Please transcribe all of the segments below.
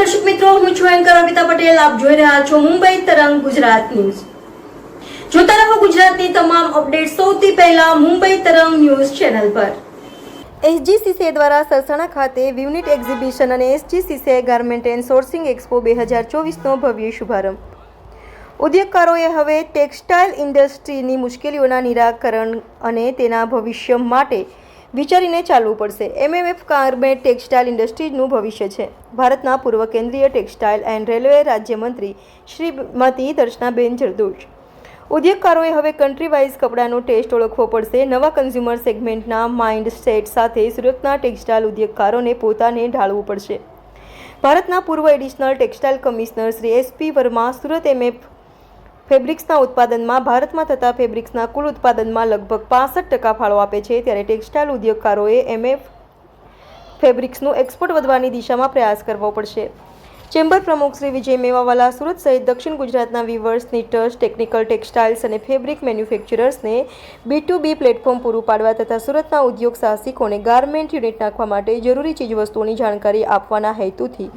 દર્શક મિત્રો, હું છું એન્કર અમિતા પટેલ. આપ જોઈ રહ્યા છો મુંબઈ તરંગ ગુજરાત ન્યૂઝ. જોતા રહો ગુજરાતની તમામ અપડેટ સૌથી પહેલા મુંબઈ તરંગ ન્યૂઝ ચેનલ પર. એસજીસીસે દ્વારા સરસાણા ખાતે યુનિટ એક્ઝિબિશન અને એસજીસીસે ગાર્મેન્ટ એન્ડ સોર્સિંગ એક્સપો બે હજાર ચોવીસનો ભવ્ય શુભારંભ. ઉદ્યોગકારોએ હવે ટેક્સટાઇલ ઇન્ડસ્ટ્રીની મુશ્કેલીઓના નિરાકરણ અને તેના ભવિષ્ય માટે વિચારીને ચાલવું પડશે. એમએમએફ કાર્મેટ ટેક્સટાઇલ ઇન્ડસ્ટ્રીનું ભવિષ્ય છે. ભારતના પૂર્વ કેન્દ્રીય ટેક્સટાઇલ એન્ડ રેલવે રાજ્યમંત્રી શ્રીમતી દર્શનાબેન જરદોશ. ઉદ્યોગકારોએ હવે કન્ટ્રી વાઇઝ કપડાનો ટેસ્ટ ઓળખવો પડશે. નવા કન્ઝ્યુમર સેગમેન્ટના માઇન્ડ સેટ સાથે સુરતના ટેક્સટાઇલ ઉદ્યોગકારોને પોતાને ઢાળવું પડશે. ભારતના પૂર્વ additional textile commissioner Shri SP Varma Surat MF ફેબ્રિક્સના ઉત્પાદનમાં ભારતમાં થતા ફેબ્રિક્સના કુલ ઉત્પાદનમાં લગભગ પાસઠ ટકા ફાળો આપે છે, ત્યારે ટેક્સટાઇલ ઉદ્યોગકારોએ એમએફ ફેબ્રિક્સનું એક્સપોર્ટ વધવાની દિશામાં પ્રયાસ કરવો પડશે. ચેમ્બર પ્રમુખ શ્રી વિજય મેવાવાલા, સુરત સહિત દક્ષિણ ગુજરાતના વીવર્સ નીટર્સ ટેકનિકલ ટેક્સટાઇલ્સ અને ફેબ્રિક મેન્યુફેક્ચરર્સને બી ટુ બી પ્લેટફોર્મ પૂરું પાડવા તથા સુરતના ઉદ્યોગ સાહસિકોને ગાર્મેન્ટ યુનિટ નાખવા માટે જરૂરી ચીજવસ્તુઓની જાણકારી આપવાના હેતુથી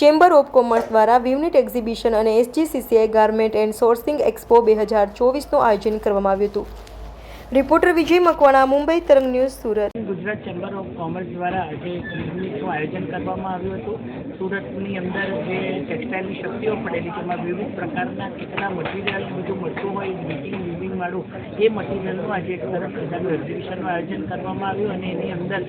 ચેમ્બર ઓફ કોમર્સ દ્વારા વિવનિટ એક્ઝિબિશન અને SGCCI garment and sourcing expo બે હજાર ચોવીસનું આયોજન કરવામાં આવ્યું હતું. Reporter Vijay Makwana, Mumbai Tarang news, Surat. Gujarat chamber of commerce દ્વારા આજે એક આયોજન કરવામાં આવ્યું હતું. સુરતની અંદર જે ટેક્સટાઇલની શક્તિઓ પડેલી છે એમાં વિવિધ પ્રકારના કેટલા મટીરિયલ બધું મળતું હોય મીટિંગ વિવિંગ વાળું એ મટીરિયલનું આજે એક સરસ મજાનું એક્ઝિબિશનનું આયોજન કરવામાં આવ્યું અને એની અંદર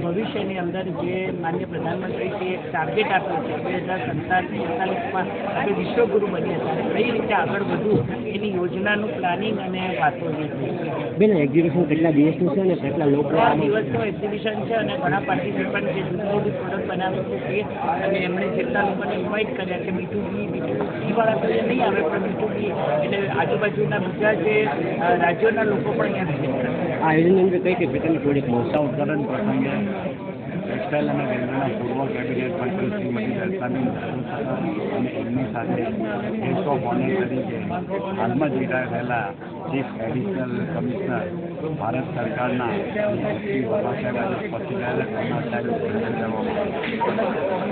ભવિષ્યની અંદર જે માન્ય પ્રધાનમંત્રીશ્રીએ એક ટાર્ગેટ આપ્યો છે બે હજાર સત્તાવીસ અડતાલીસમાં આપણે વિશ્વગુરુ બનીએ હતા કઈ રીતે આગળ વધવું એની યોજનાનું પ્લાનિંગ અને વાતો છે બેન એક્ઝિબિશન કેટલા દિવસનું છે અને કેટલા લોકો આ દિવસનું એક્ઝિબિશન છે અને ઘણા પાર્ટિસિપન્ટ જે જુદી જુદી પ્રોડક્ટ બનાવે છે તે અને એમણે જેટલા લોકોને ઇન્વાઇટ કર્યા છે B to B B to C વાળા તો એ નહીં આવે, પણ બી બી એટલે આજુબાજુના બીજા જે રાજ્યોના લોકો પણ અહીંયા આયોજન આ આયોજનની અંદર કઈ કઈ પેટર્ન થોડીક મોટા અવતરણ પ્રસંગે ટેક્સટાઇલ અને રેલવેના પૂર્વ કેબિનેટ મંત્રી શ્રીમતી દર્શાબેન અને એમની સાથે ગેસ્ટ ઓફ ઓનર તરીકે હાલમાં જ રિટાયર થયેલા ચીફ એડિશનલ કમિશનર ભારત સરકારના શ્રી બાબા સાહેબ આજે તેમના સાહેબ પ્રેઝન્ટ કરવામાં